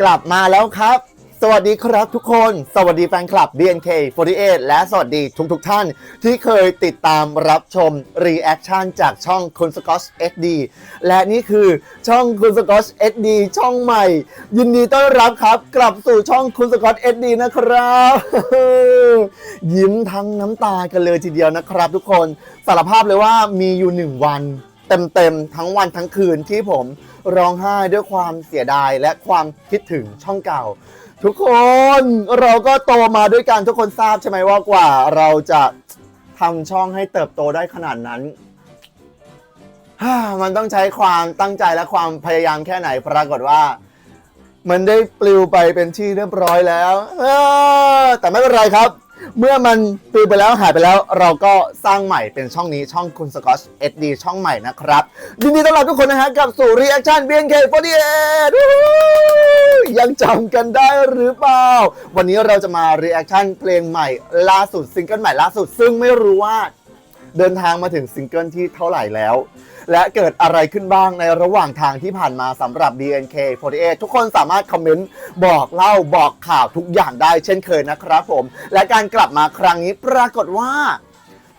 กลับมาแล้วครับ สวัสดีครับทุกคน สวัสดีแฟนคลับ BNK48 และสวัสดีทุกทกๆท่าน ที่เคยติดตามรับชมรีแอคชั่นจากช่องคุณสกอช SD และนี่คือช่องคุณสกอช SD ช่องใหม่ ยินดีต้อนรับครับ กลับสู่ช่องคุณสกอช SD นะครับ ยิ้มทั้งน้ำตากันเลยทีเดียวนะครับทุกคนสารภาพเลยว่ามีอยู่หนึ่งวัน เต็มๆ ทั้งวันทั้งคืนที่ผมร้องไห้ด้วยความเสียดายและความคิดถึงช่องเก่า ทุกคนเราก็โตมาด้วยกันทุกคนทราบใช่ไหมว่ากว่า เราจะทำช่องให้เติบโตได้ขนาดนั้นฮ่ามันต้องใช้ความตั้งใจและความพยายามแค่ไหนปรากฏว่า มันได้ปลิวไปเป็นที่เรียบร้อยแล้วแต่ไม่เป็นไรครับ เมื่อมันปิวไปแล้วหายไปแล้ว เราก็สร้างใหม่เป็นช่องนี้ช่องคุณสกอตช SD ช่องใหม่นะครับยินดีต้อนรับทุกคนนะฮะกับสู่ Reaction BNK48 วู้ฮู้ยังจำกันได้หรือเปล่า วันนี้เราจะมา Reaction เพลงใหม่ล่าสุดซิงเกิลใหม่ล่าสุด ซึ่งไม่รู้ว่าเดินทางมาถึงซิงเกิลที่เท่าไหร่แล้ว และเกิดอะไรขึ้นบ้างในระหว่างทางที่ผ่านมาสำหรับ BNK48 ทุกคนสามารถคอมเมนต์บอกเล่าบอกข่าวทุกอย่างได้เช่นเคยนะครับผม และการกลับมาครั้งนี้ปรากฏว่า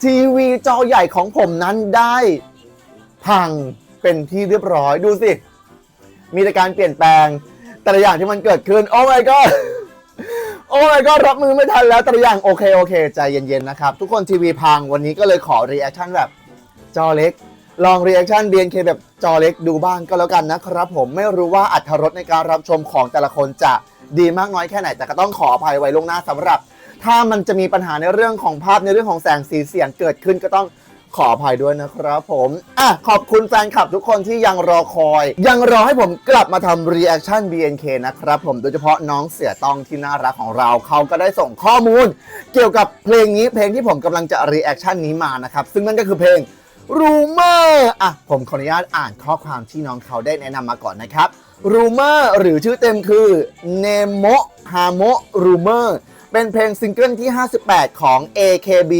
ทีวีจอใหญ่ของผมนั้นได้พังเป็นที่เรียบร้อยดูสิ มีแต่การเปลี่ยนแปลงแต่ละอย่างที่มันเกิดขึ้น โอ้ my god โอ้ my god รับมือไม่ทันแล้วแต่ละอย่างโอเคโอเค ใจเย็นๆนะครับ ทุกคนทีวีพังวันนี้ก็เลยขอรีแอคชั่นแบบ จอเล็ก ลองรีแอคชั่น BNK แบบจอเล็กดูบ้างก็แล้วกันนะครับผมไม่รู้ว่าอัตรสในการรับชมของแต่ละคนจะดีมากน้อยแค่ไหน แต่ก็ต้องขออภัยไว้ล่วงหน้าสำหรับ ถ้ามันจะมีปัญหาในเรื่องของภาพในเรื่องของแสงสีเสียงเกิดขึ้นก็ต้องขออภัยด้วยนะครับผมอะขอบคุณแฟนคลับทุกคนที่ยังรอคอย ยังรอให้ผมกลับมาทำ reaction BNK นะครับผมโดยเฉพาะน้องเสียตองที่น่ารักของเรา เขาก็ได้ส่งข้อมูล เกี่ยวกับเพลงนี้เพลงที่ผมกำลังจะ reaction นี้มานะครับ ซึ่งนั่นก็คือเพลง rumor อะผมขออนุญาตอ่านข้อความที่น้องเขาได้แนะนำมาก่อนนะครับ rumor หรือชื่อเต็มคือ nemo hamo rumor เป็นเพลงซิงเกิลที่ 58 ของ AKB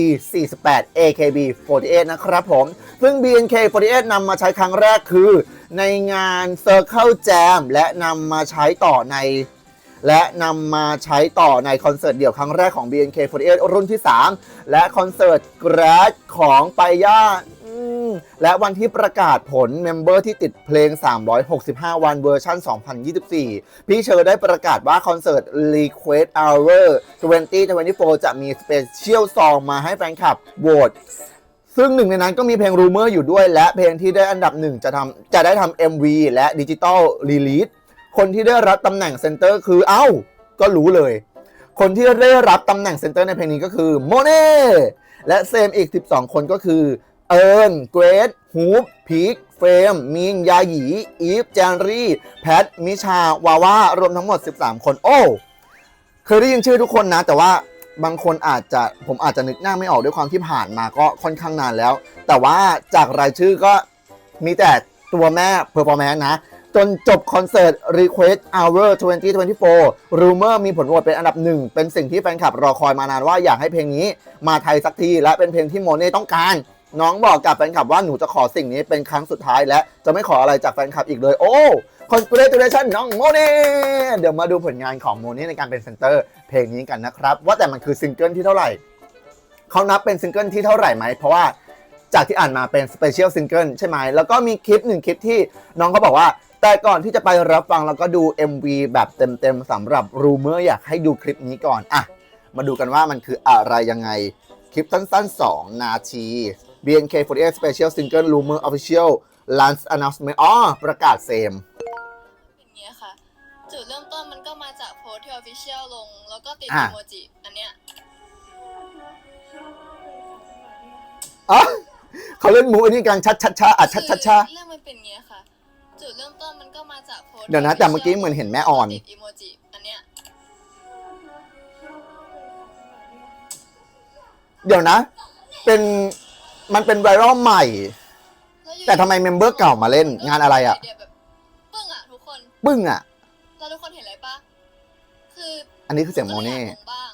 48 AKB 48 นะครับผม ซึ่ง BNK 48นำมาใช้ครั้งแรกคือ ในงาน Circle Jam และนำมาใช้ต่อใน และนำมาใช้ต่อในคอนเสิร์ตเดี่ยวครั้งแรกของ BNK48 รุ่นที่ 3 และคอนเสิร์ต Grad ของไปย่า และวันที่ประกาศผลเมมเบอร์ที่ติดเพลง 365 วันเวอร์ชัน2024 พี่เชอร์ได้ประกาศว่าคอนเสิร์ต Request Hour 2024 จะมีสเปเชียลซองมาให้แฟนคลับโหวตซึ่งหนึ่งในนั้นก็มีเพลง Rumor อยู่ด้วย และเพลงที่ได้อันดับหนึ่งจะทำจะได้ทำ MV และดิจิตอลรีลีสคนที่ได้รับตำแหน่งเซนเตอร์คือเอ้า ก็รู้เลย คนที่ได้รับตำแหน่งเซนเตอร์ในเพลงนี้ก็คือโมเน่และเซมอีก 12 คนก็คือ เอิร์นเกรดฮูปพีคเฟรมมินยาหยี อีฟ แจนรี่ แพท มิชา วาวา รวมทั้งหมด 13 คน โอ้เคยได้ยินชื่อทุกคนนะ แต่ว่าบางคนอาจจะผมอาจจะนึกหน้าไม่ออกด้วยความที่ผ่านมาก็ค่อนข้างนานแล้ว แต่ว่าจากรายชื่อก็มีแต่ตัวแม่ Performance นะ จนจบคอนเสิร์ต Request Hour 2024 Rumor มีผลโหวตเป็นอันดับหนึ่ง เป็นสิ่งที่แฟนคลับรอคอยมานานว่าอยากให้เพลงนี้มาไทยสักที และเป็นเพลงที่โมเน่ต้องการ น้องบอกกับแฟนคลับว่าหนูจะขอสิ่งนี้เป็นครั้งสุดท้ายและจะไม่ขออะไรจากแฟนคลับอีกเลย โอ้ congratulation น้องโมเน่เดี๋ยวมาดูผลงานของโมเน่ในการเป็นเซนเตอร์เพลงนี้กันนะครับ ว่าแต่มันคือซิงเกิลที่เท่าไหร่เขานับเป็นซิงเกิลที่เท่าไหร่ไหมเพราะว่าจากที่อ่านมาเป็นสเปเชียลซิงเกิลใช่ไหม แล้วก็มีคลิปหนึ่งคลิปที่น้องเขาบอกว่า แต่ก่อนที่จะไปรับฟังแล้วก็ดู MV แบบเต็มๆสำหรับ Rumor อยากให้ดูคลิปนี้ก่อน อะ มาดูกันว่ามันคืออะไรยังไง คลิปสั้นๆ 2 นาที BNK48 Special Single Rumor Official Launch Announcement อ๋อ ประกาศเซมอย่างเงี้ยค่ะ จุดเริ่มต้นมันก็มาจากโพสต์ที่ออฟฟิเชียลลง แล้วก็ติดอะอีโมจิ อันเนี้ย อ๋อเขาเล่นมูอันนี้กลางชัดชัดชาอัดชัดชัดชา คือเรื่องมันเป็นเงี้ยค่ะ จุดเริ่มต้นมันก็มาจากโพสต์เดี๋ยวนะแต่เมื่อกี้เหมือนเห็นแม่อ่อน ติดอีโมจิอันเนี้ยเดี๋ยวนะ เป็น มันเป็นไวรัลใหม่ล้วอยู่แต่ทำไมเมมเบอร์เก่ามาเล่นงานอะไรอะไเดียแบบปึ้งอะทุกคนปึ้งอะ แล้วทุกคนเห็นอะไรปะคืออันนี้คือเสียงโมเน่หก็ลยอยากลงบ้าง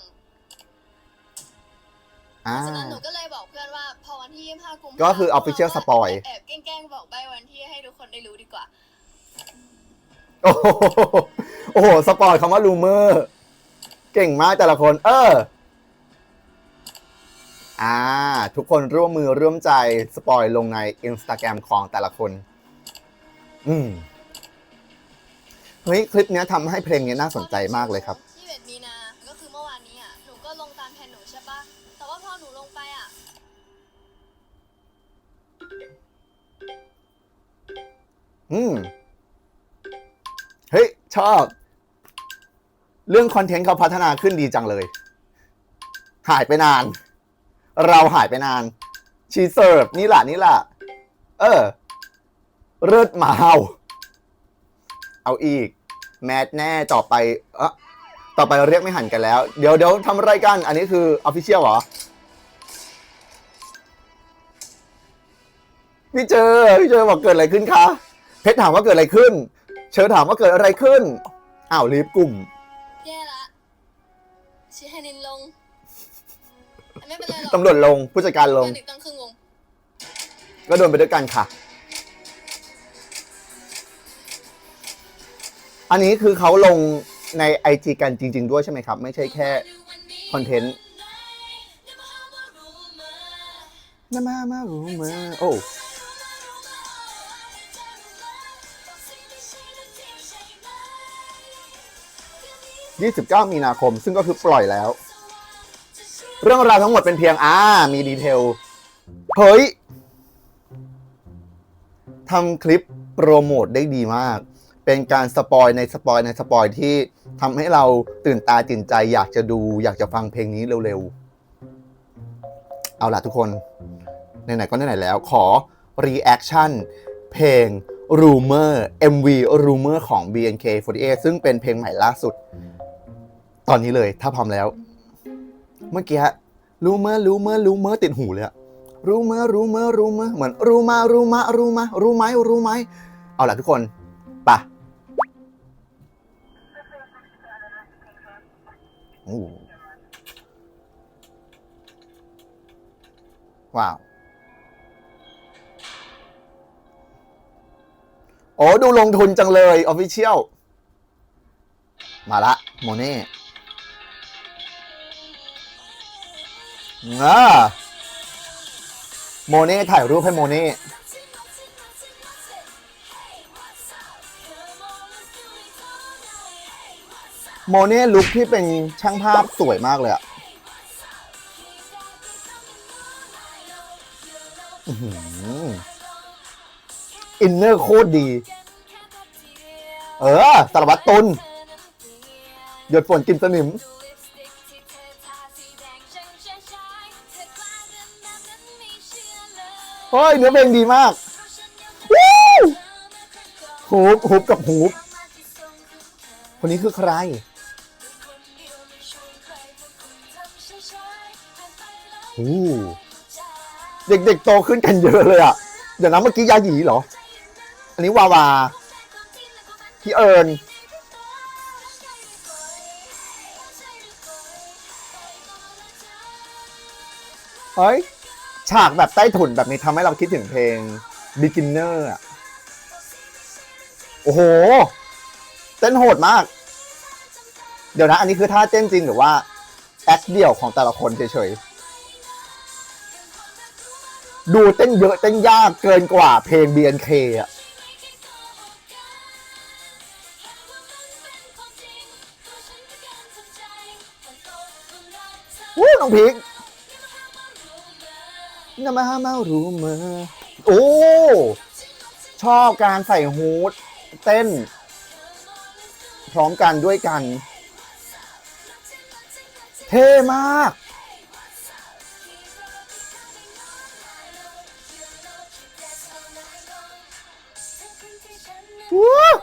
อ่าฉะนั้นหนูก็เลยบอกเพื่อนว่าพอวันที่25กุมภาก็คือ official spoil แอบแกล้งๆบอกใบวันที่ให้ทุกคนได้รู้ดีกว่า โอ้โหโอ้โหสปอร์ตคำว่าลูเมอร์ เก่งมากแต่ละคน เออ อ่า ทุกคนร่วมมือร่วมใจสปอยลงใน Instagram ของแต่ละคน อืมเฮ้ย คลิปเนี้ยทำให้เพลงเนี้ยน่าสนใจมากเลยครับที่เวทมีนาก็คือเมื่อวานนี้อะ หนูก็ลงตามแผนหนูใช่ปะ แต่ว่าพอหนูลงไปอะ อืม เฮ้ย ชอบ เรื่องคอนเทนต์เขาพัฒนาขึ้นดีจังเลย หายไปนาน เราหายไปนาน ชีเสิร์ฟนี่แหละนี่แหละเออเลิศหมาเอาเอาอีก แมทแน่ต่อไปเอะต่อไปเรียกไม่หันกันแล้ว เดี๋ยวเดี๋ยวทำไรกันอันนี้คือออฟฟิเชียลเหรอพี่เจอพี่เจอบอกเกิดอะไรขึ้นคะเพชรถามว่าเกิดอะไรขึ้น เชิญถามว่าเกิดอะไรขึ้นอ้าวรีบกลุ่มแย่ละชี้ให้นิน ไม่เป็นไรหรอกตำรวจลงผู้จัดการลงเพื่อนอีกตั้งครึ่งวงก็โดนไปด้วยกันค่ะ อันนี้คือเขาลงในไอจีกันจริง ๆ ด้วยใช่ไหมครับ ไม่ใช่แค่คอนเทนต์นามามารู้มาโอ้ 29 มีนาคม ซึ่งก็คือปล่อยแล้ว เรื่องราวทั้งหมดเป็นเพียงอ่ามีดีเทล เฮ้ยทำคลิปโปรโมทได้ดีมาก เป็นการสปอยในสปอยในสปอยที่ทำให้เราตื่นตาตื่นใจ อยากจะดู อยากจะฟังเพลงนี้เร็วๆ เอาล่ะทุกคนไหนๆก็ไหนๆแล้ว ขอ reaction เพลง rumor MV rumor ของ BNK48 ซึ่งเป็นเพลงใหม่ล่าสุด ตอนนี้เลยถ้าพร้อมแล้ว เมื่อกี้รู้เมื่อรู้เมื่อรู้เมื่อติดหูเลยอะรู้เมื่อรู้เมื่อรู้เมื่อเหมือนรู้มารู้มารู้มารู้ไหมรู้ไหมเอาล่ะทุกคนปะโอ้ว้าวโอ้ดูลงทุนจังเลยออฟฟิเชียลมาละโมเน่ อ่าโมเน่ถ่ายรูปให้โมเน่โมเน่ลุคที่เป็นช่างภาพสวยมากเลยอะอื้มอินเนอร์โคตรดี เออสารวัตรตุน หยดฝนกินสนิม เฮ้ยเนื้อเพลงดีมากวู้ฮูบฮูบกับฮูบคนนี้คือใคร โอ้เด็กๆโตขึ้นกันเยอะเลยอะ เดี๋ยวนะเมื่อกี้ยาหยีเหรอ อันนี้วาวา พี่เอิญเฮ้ย ฉากแบบใต้ถุนแบบนี้ทำให้เราคิดถึงเพลง beginner อะ โอ้โห เต้นโหดมาก เดี๋ยวนะ อันนี้คือท่าเต้นจริงหรือว่า แอคเดี่ยวของแต่ละคนเฉยๆ ดูเต้นเยอะเต้นยากเกินกว่าเพลง BNK อะวู้น้องพีก นามามารู้เมอโอ้ ชอบการใส่ฮูดเต้น พร้อมกันด้วยกัน เท่มากว้าว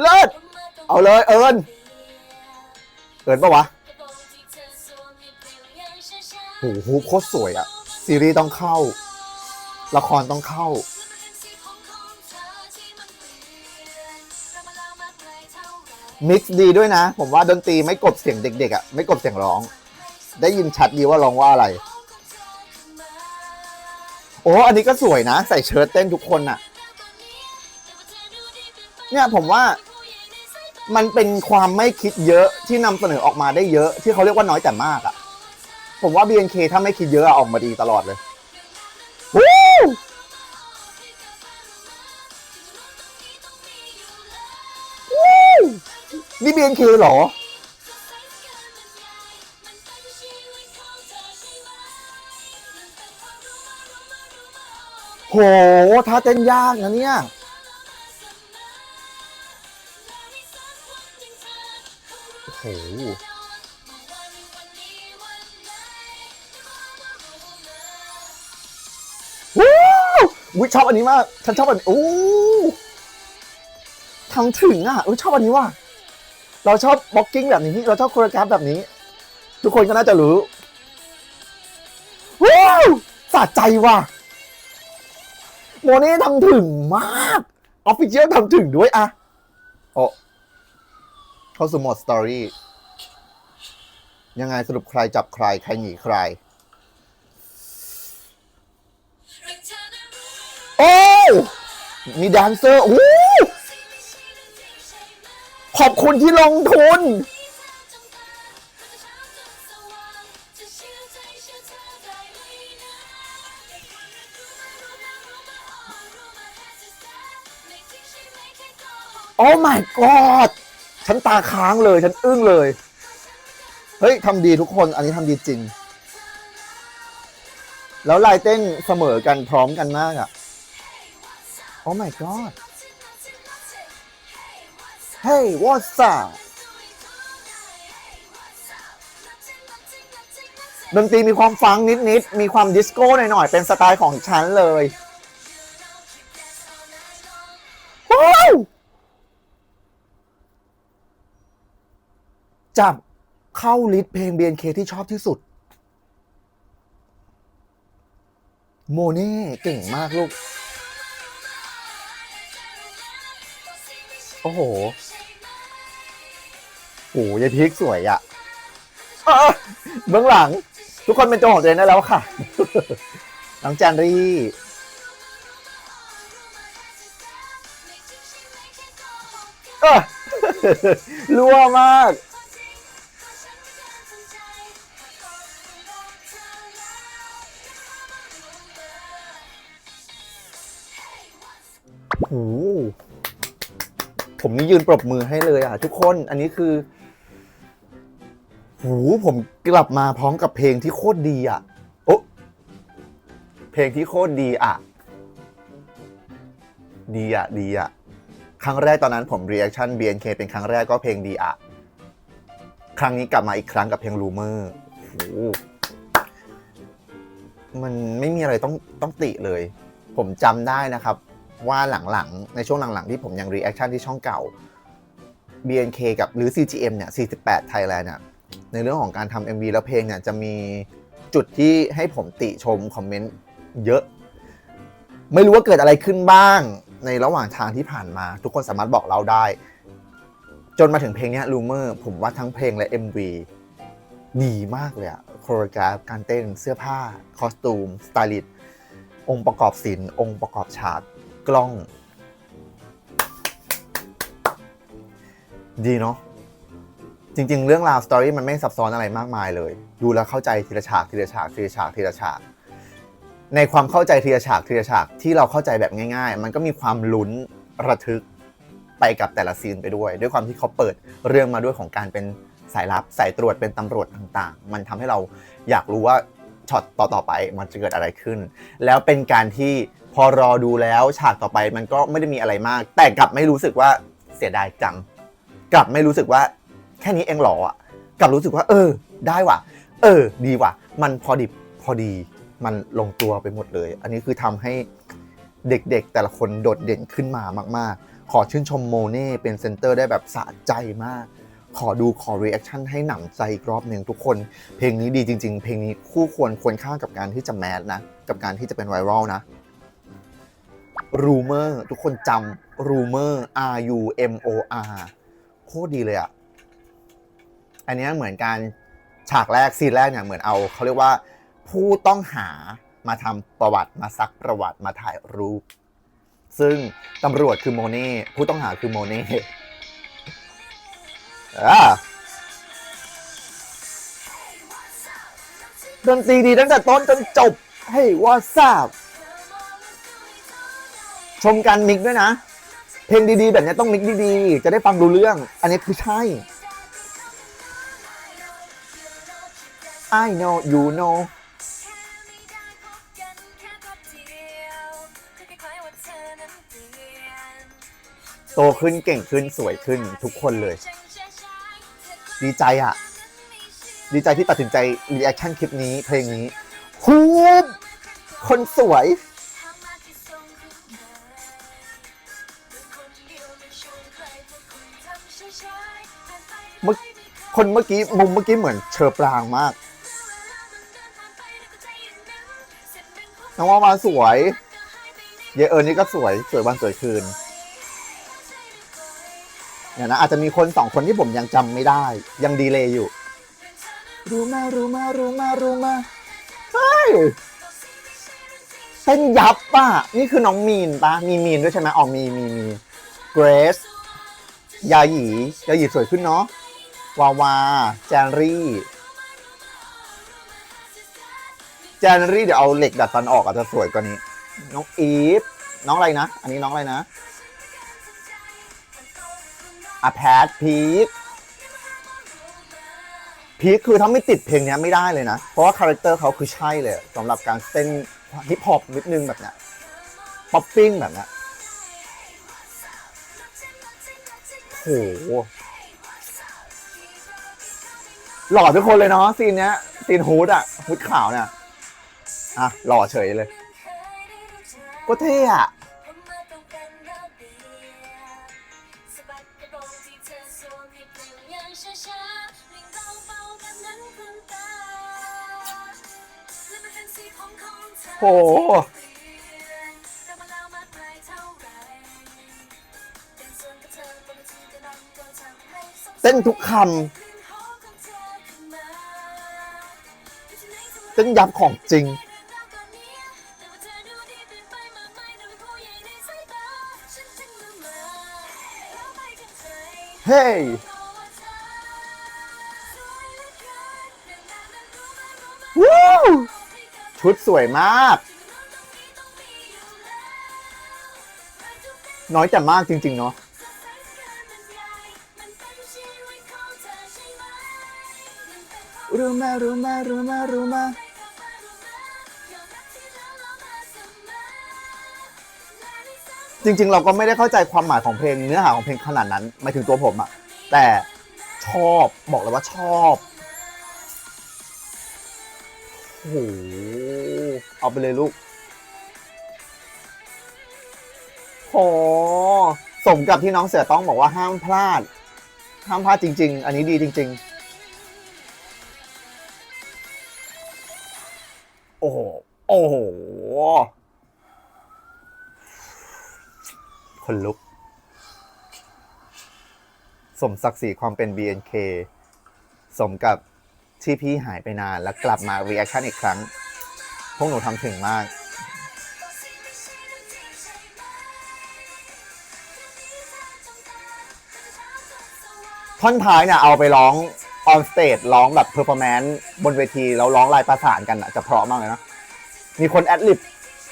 เลิศ เอาเลยเอิญเอิญปะวะ โหฮูปโคตรสวยอะซีรีส์ต้องเข้า ละครต้องเข้า มิกซ์ดีด้วยนะ ผมว่าดนตรีไม่กบเสียงเด็กๆอะไม่กบเสียงร้อง ได้ยินชัดดีว่าร้องว่าอะไร โอ้อันนี้ก็สวยนะ ใส่เชิ้ตเต้นทุกคนอะเนี่ยผมว่ามันเป็นความไม่คิดเยอะที่นำเสนอออกมาได้เยอะ ที่เขาเรียกว่าน้อยแต่มากอะ ผมว่า BNK ถ้าไม่คิดเยอะอะออกมาดีตลอดเลยวู้วู้นี่ BNK เหรอ โหท่าเต้นยากนะเนี่ย โอ้โห วิชอบอันนี้มาก ฉันชอบอันโอ้ทำถึงอะอุ๊ยชอบอันนี้ว่ะเราชอบบล็อกกิ้งแบบนี้ เราชอบโคโรกราฟแบบนี้ ทุกคนก็น่าจะรู้ว้าวสะใจว่ะโมเน่ทำถึงมากออฟฟิเชียลทำถึงด้วยอะโอ้เข้าสู่โหมดสตอรี่ยังไงสรุปใครจับใคร ใครหนีใคร โอ้มีแดนเซอร์โอ้ขอบคุณที่ลงทุน โอ้ my god ฉันตาค้างเลย ฉันอึ้งเลย เฮ้ยทำดีทุกคน อันนี้ทำดีจริง แล้วลายเต้นเสมอกันพร้อมกันมากอะโอ้ my god Hey what's up ดนตรีมีความฟังนิดๆ มีความดิสโก้หน่อยๆ เป็นสไตล์ของฉันเลยว้าวจับเข้าลิสต์เพลง BNK ที่ชอบที่สุด โมเน่เก่งมากลูก โอ้โหโอ้ยายพีกสวยอะอะเบื้องหลัง ทุกคนเป็นตัวของตัวเองได้แล้วค่ะ น้องจานรีเอ้อ รั่วมาก โอ้โห ผมนี่ยืนปรบมือให้เลยอะ ทุกคนอันนี้คือโหผมกลับมาพร้อมกับเพลงที่โคตรดีอะโอ้เพลงที่โคตรดีอะ ดีอะ ดีอะ ครั้งแรกตอนนั้นผม reaction BNK เป็นครั้งแรกก็เพลงดีอะ ครั้งนี้กลับมาอีกครั้งกับเพลง Rumor โอ้โหมันไม่มีอะไรต้องต้องติเลย ผมจำได้นะครับ ว่าหลังๆ ในช่วงหลังๆ ที่ผมยัง reaction ที่ช่องเก่า BNK กับหรือ CGM เนี่ย 48 Thailand เนี่ย ในเรื่องของการทำ MV แล้วเพลงเนี่ยจะมีจุดที่ให้ผมติชม คอมเมนต์เยอะ ไม่รู้ว่าเกิดอะไรขึ้นบ้าง ในระหว่างทางที่ผ่านมา ทุกคนสามารถบอกเราได้ จนมาถึงเพลงนี้ลูเมอร์ผมว่าทั้งเพลงและ MV ดีมากเลยอะโคโรกราฟการเต้นเสื้อผ้า คอสตูม สไตลิสต์องค์ประกอบศิลป์องค์ประกอบฉาก กล้อง ดีเนาะจริง ๆ เรื่องราวสตอรี่มันไม่ซับซ้อนอะไรมากมายเลย ดูแล้วเข้าใจทีละฉากทีละฉากทีละฉากทีละฉากในความเข้าใจทีละฉากทีละฉากที่เราเข้าใจแบบง่าย ๆ มันก็มีความลุ้นระทึกไปกับแต่ละซีนไปด้วย ด้วยความที่เขาเปิดเรื่องมาด้วยของการเป็นสายลับสายตรวจเป็นตำรวจต่างๆ มันทำให้เราอยากรู้ว่าช็อตต่อๆไปมันจะเกิดอะไรขึ้น แล้วเป็นการที่ พอรอดูแล้วฉากต่อไปมันก็ไม่ได้มีอะไรมาก แต่กลับไม่รู้สึกว่าเสียดายจัง กลับไม่รู้สึกว่าแค่นี้เองหรออะกลับรู้สึกว่า เออ ได้ว่ะ เออ ดีว่ะ มันพอดิบพอดีมันลงตัวไปหมดเลย อันนี้คือทำให้เด็กๆ แต่ละคนโดดเด่นขึ้นมามาก ๆ ขอชื่นชมโมเน่เป็นเซนเตอร์ได้แบบสะใจมาก ขอดูขอรีแอคชั่นให้หนำใจอีกรอบหนึ่งทุกคน เพลงนี้ดีจริง ๆ เพลงนี้คู่ควรควรค่ากับการที่จะแมสนะ กับการที่จะเป็นไวรัลนะ rumor ทุกคนจำ rumor R U M O R โคตรดีเลยอะอันนี้เหมือนการฉากแรกซีนแรกเนี่ยเหมือนเอาเขาเรียกว่าผู้ต้องหามาทำประวัติมาซักประวัติมาถ่ายรูป ซึ่งตำรวจคือโมเน่ผู้ต้องหาคือโมเน่อ่าดนตรีดีตั้งแต่ต้นจนจบ ให้ว่าทราบ ชมการมิกด้วยนะ เพลงดีๆ แบบนี้ต้องมิกดีๆ จะได้ฟังรู้เรื่อง อันนี้คือใช่ I know you know โตขึ้นเก่งขึ้นสวยขึ้นทุกคนเลย ดีใจอะดีใจที่ตัดสินใจรีแอคชั่นคลิปนี้เพลงนี้ฮูบคนสวย คนเมื่อกี้มุมเมื่อกี้เหมือนเชอปรางมาก น้องว่ามาสวย เยเอิญนี่ก็สวยสวยวันสวยคืนเนี่ยนะอาจจะมีคนสองคนที่ผมยังจำไม่ได้ ยังดีเลยอยู่ รู้มารู้มารู้มารู้มาเฮ้ยเต้นยับป่ะ นี่คือน้องมีนปะมีมีนด้วยใช่ไหมอ๋อมีมีมีเกรซยาหยียาหยีสวยขึ้นเนาะ วาวาแจนรี่แจนรี่เดี๋ยวเอาเหล็กดัดฟันออกอาจจะสวยกว่านี้ น้องอีฟน้องอะไรนะ อันนี้น้องอะไรนะอะแพทพีคพีคคือถ้าไม่ติดเพลงนี้ไม่ได้เลยนะ เพราะว่าคาแรคเตอร์เขาคือใช่เลยสำหรับการเต้นฮิปฮอปนิดนึงแบบเนี้ยป๊อปปิ้งแบบเนี้ยโห หล่อทุกคนเลยเนาะซีนเนี้ยซีนฮูดอะฮูดขาวเนี่ยอะหล่อเฉยเลยก็เท่อะโหเต้นทุกคำ เต้นยับของจริง เฮ้ยวู้ชุดสวยมาก น้อยแต่มากจริง ๆ เนาะรู้มารู้มารู้มารู้มา จริง ๆ เราก็ไม่ได้เข้าใจความหมายของเพลงเนื้อหาของเพลงขนาดนั้นหมายถึงตัวผมอะแต่ชอบบอกเลยว่าชอบโอ้โหเอาไปเลยลูกโหสมกับที่น้องเสือต้องบอกว่าห้ามพลาด ห้ามพลาดจริง ๆ อันนี้ดีจริง ๆ โอ้โหโอ้โห คนลุก สมศักดิ์ศรีความเป็น BNK สมกับที่พี่หายไปนานแล้วกลับมารีแอคชั่นอีกครั้ง พวกหนูทำถึงมาก ท่อนท้ายเนี่ยเอาไปร้องออนสเตจร้องแบบเพอร์ฟอร์แมนซ์บนเวที แล้วร้องลายประสานกันอะจะเพราะมากเลยนะ มีคนแอดลิบ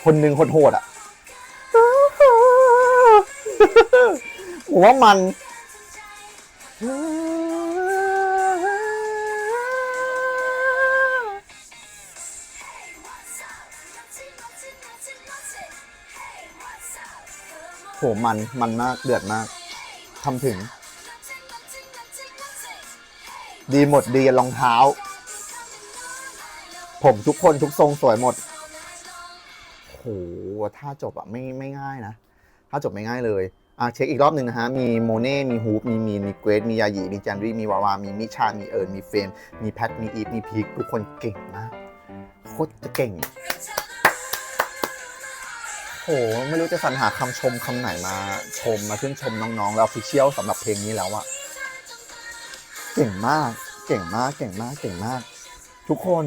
คนหนึ่งคนโหดอะ ผมว่ามัน โหมันมันมาก เดือดมากทำถึง ดีหมดดีรองเท้า ผมทุกคนทุกทรงสวยหมดโหถ้าจบอะไม่ไม่ง่ายนะ ถ้าจบไม่ง่ายเลย เช็คอีกรอบหนึ่งนะฮะ มีโมเน่ มีฮูป มีมีน มีเกรดมียาหยีมีจันรีมีวาวา มีมิชา มีเอิญมีเฟรนมีแพท มีอีฟ มีพีคทุกคนเก่งมาก โคตรจะเก่ง โห ไม่รู้จะสรรหาคำชมคำไหนมาชมมาชื่นชมน้องๆ แล้วฟิเชียลสำหรับเพลงนี้แล้วอะเก่งมาก เก่งมาก เก่งมาก เก่งมาก ทุกคน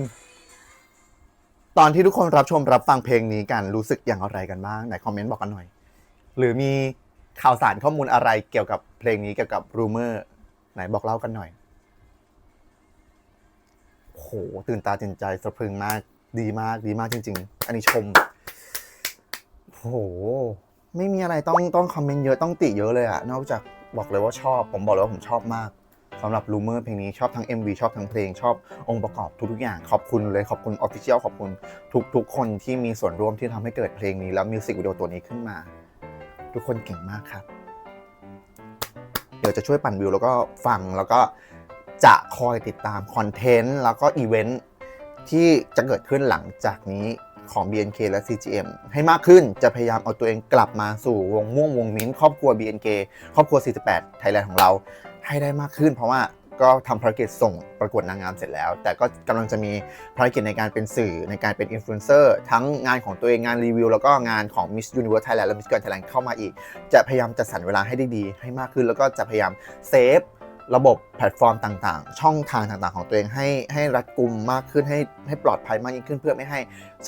ตอนที่ทุกคนรับชมรับฟังเพลงนี้กันรู้สึกอย่างไรกันบ้างไหนคอมเมนต์บอกกันหน่อย หรือมี ข่าวสารข้อมูลอะไรเกี่ยวกับเพลงนี้เกี่ยวกับรูเมอร์ไหนบอกเล่ากันหน่อยโหตื่นตาตื่นใจสะพรึงมากดีมากดีมากจริง ๆ อันนี้ชมโหไม่มีอะไรต้องต้องคอมเมนต์เยอะต้องติเยอะเลยอะนอกจากบอกเลยว่าชอบ ผมบอกเลยว่าผมชอบมากสำหรับรูเมอร์เพลงนี้ชอบทั้ง MV ชอบทั้งเพลงชอบองค์ประกอบทุกๆอย่างขอบคุณเลยขอบคุณออฟฟิเชียลขอบคุณทุกๆคนที่มีส่วนร่วมที่ทำให้เกิดเพลงนี้แล้วมิวสิกวิดีโอตัวนี้ขึ้นมา ทุกคนเก่งมากครับ เดี๋ยวจะช่วยปั่นวิวแล้วก็ฟังแล้วก็จะคอยติดตามคอนเทนต์แล้วก็อีเวนท์ที่จะเกิดขึ้นหลังจากนี้ของ BNK และ CGM ให้มากขึ้นจะพยายามเอาตัวเองกลับมาสู่วงม่วงวงมิ้นท์ครอบครัว BNK ครอบครัว 48 ไทยแลนด์ของเราให้ได้มากขึ้นเพราะว่า ก็ทำภารกิจส่งประกวดนางงามเสร็จแล้ว แต่ก็กำลังจะมีภารกิจในการเป็นสื่อในการเป็นอินฟลูเอนเซอร์ทั้งงานของตัวเองงานรีวิว แล้วก็งานของ Miss Universe Thailand และ Miss Grand Thailand เข้ามาอีก จะพยายามจัดสรรเวลาให้ได้ดีให้มากขึ้น แล้วก็จะพยายามเซฟระบบ แพลตฟอร์มต่างๆ ช่องทางต่างๆ ของตัวเองให้ให้รัดกุมมากขึ้นให้ให้ปลอดภัยมากยิ่งขึ้น เพื่อไม่ให้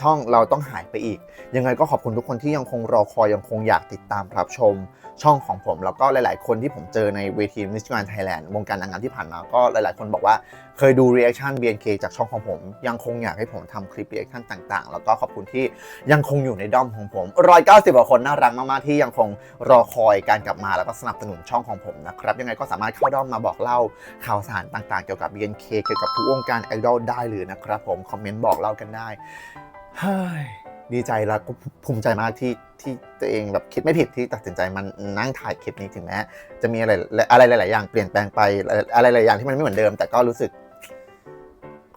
ช่องเราต้องหายไปอีก ยังไงก็ขอบคุณทุกคนที่ยังคงรอคอยยังคงอยากติดตามรับชม ช่องของผมแล้วก็หลาย ๆ คนที่ผมเจอในเวที Miss Grand Thailand วงการนางงามที่ผ่านมาก็หลาย ๆ คนบอกว่าเคยดู reaction BNK จากช่องของผม ยังคงอยากให้ผมทำคลิป reaction ต่าง ๆ แล้วก็ขอบคุณที่ยังคงอยู่ในด้อมของผม190กว่าคนน่ารักมาก ๆ ที่ยังคงรอคอยการกลับมาแล้วก็สนับสนุนช่องของผมนะครับยังไงก็สามารถเข้าด้อมมาบอกเล่าข่าวสารต่างๆ เกี่ยวกับ BNK เกี่ยวกับทุกวงการไอดอลได้เลยนะครับผม คอมเมนต์บอกเล่ากันได้เฮ้ยดีใจแล้วก็ภูมิใจมากที่ที่ตัวเองแบบคิดไม่ผิดที่ตัดสินใจมันนั่งถ่ายคลิปนี้ถึงแม้จะมีอะไรอะไรหลาย ๆ อย่างเปลี่ยนแปลงไปอะไรหลายๆอย่างที่มันไม่เหมือนเดิม แต่ก็รู้สึก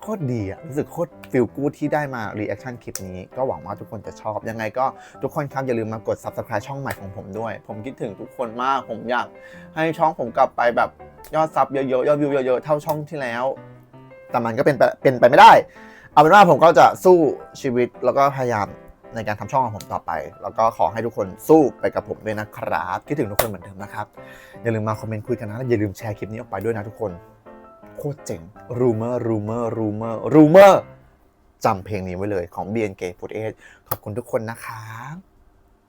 โคตรดีอะรู้สึกโคตรฟิลกูดที่ได้มารีแอคชั่นคลิปนี้ ก็หวังว่าทุกคนจะชอบ ยังไงก็ทุกคนครับอย่าลืมมากด subscribe ช่องใหม่ของผมด้วย ผมคิดถึงทุกคนมาก ผมอยากให้ช่องผมกลับไปแบบยอดซับเยอะๆ ยอดวิวเยอะๆ เท่าช่องที่แล้ว แต่มันก็เป็นเป็นไปไม่ได้ เอาเป็นว่าผมก็จะสู้ชีวิตแล้วก็พยายามในการทำช่องของผมต่อไป แล้วก็ขอให้ทุกคนสู้ไปกับผมด้วยนะครับ คิดถึงทุกคนเหมือนเดิมนะครับ อย่าลืมมาคอมเมนต์คุยกันนะ อย่าลืมแชร์คลิปนี้ออกไปด้วยนะทุกคน ตรเจ๋ง rumor rumor rumor rumor จำเพลงนี้ไว้เลยของ BNK48 ขอบคุณทุกคนนะครับ